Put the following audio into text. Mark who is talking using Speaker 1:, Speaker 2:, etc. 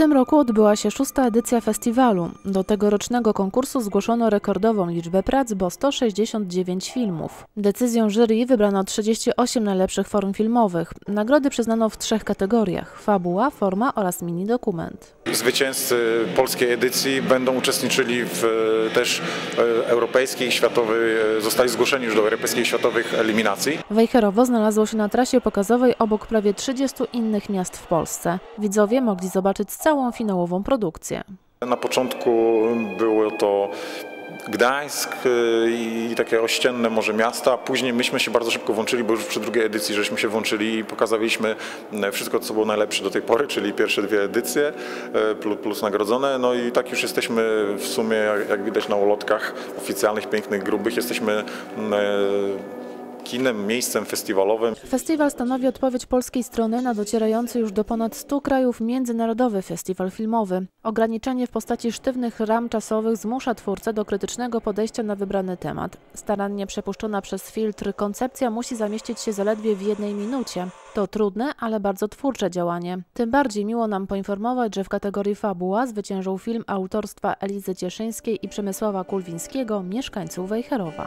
Speaker 1: tym roku odbyła się szósta edycja festiwalu. Do tegorocznego konkursu zgłoszono rekordową liczbę prac, bo 169 filmów. Decyzją jury wybrano 38 najlepszych form filmowych. Nagrody przyznano w trzech kategoriach: fabuła, forma oraz mini dokument.
Speaker 2: Zwycięzcy polskiej edycji będą uczestniczyli w e, też e, europejskiej światowej, e, zostali zgłoszeni już do europejskich światowych eliminacji.
Speaker 1: Wejherowo znalazło się na trasie pokazowej obok prawie 30 innych miast w Polsce. Widzowie mogli zobaczyć całą finałową produkcję.
Speaker 2: Na początku było to Gdańsk y, i takie ościenne może miasta. Później myśmy się bardzo szybko włączyli, bo już przy drugiej edycji żeśmy się włączyli i pokazaliśmy mm, wszystko, co było najlepsze do tej pory, czyli pierwsze dwie edycje y, plus, plus nagrodzone. No i tak już jesteśmy w sumie, jak, jak widać na ulotkach oficjalnych, pięknych, grubych, jesteśmy y, kinem, miejscem festiwalowym.
Speaker 1: Festiwal stanowi odpowiedź polskiej strony na docierający już do ponad 100 krajów międzynarodowy festiwal filmowy. Ograniczenie w postaci sztywnych ram czasowych zmusza twórcę do krytycznego podejścia na wybrany temat. Starannie przepuszczona przez filtr koncepcja musi zamieścić się zaledwie w jednej minucie. To trudne, ale bardzo twórcze działanie. Tym bardziej miło nam poinformować, że w kategorii fabuła zwyciężył film autorstwa Elizy Cieszyńskiej i Przemysława Kulwińskiego Mieszkańców Wejherowa.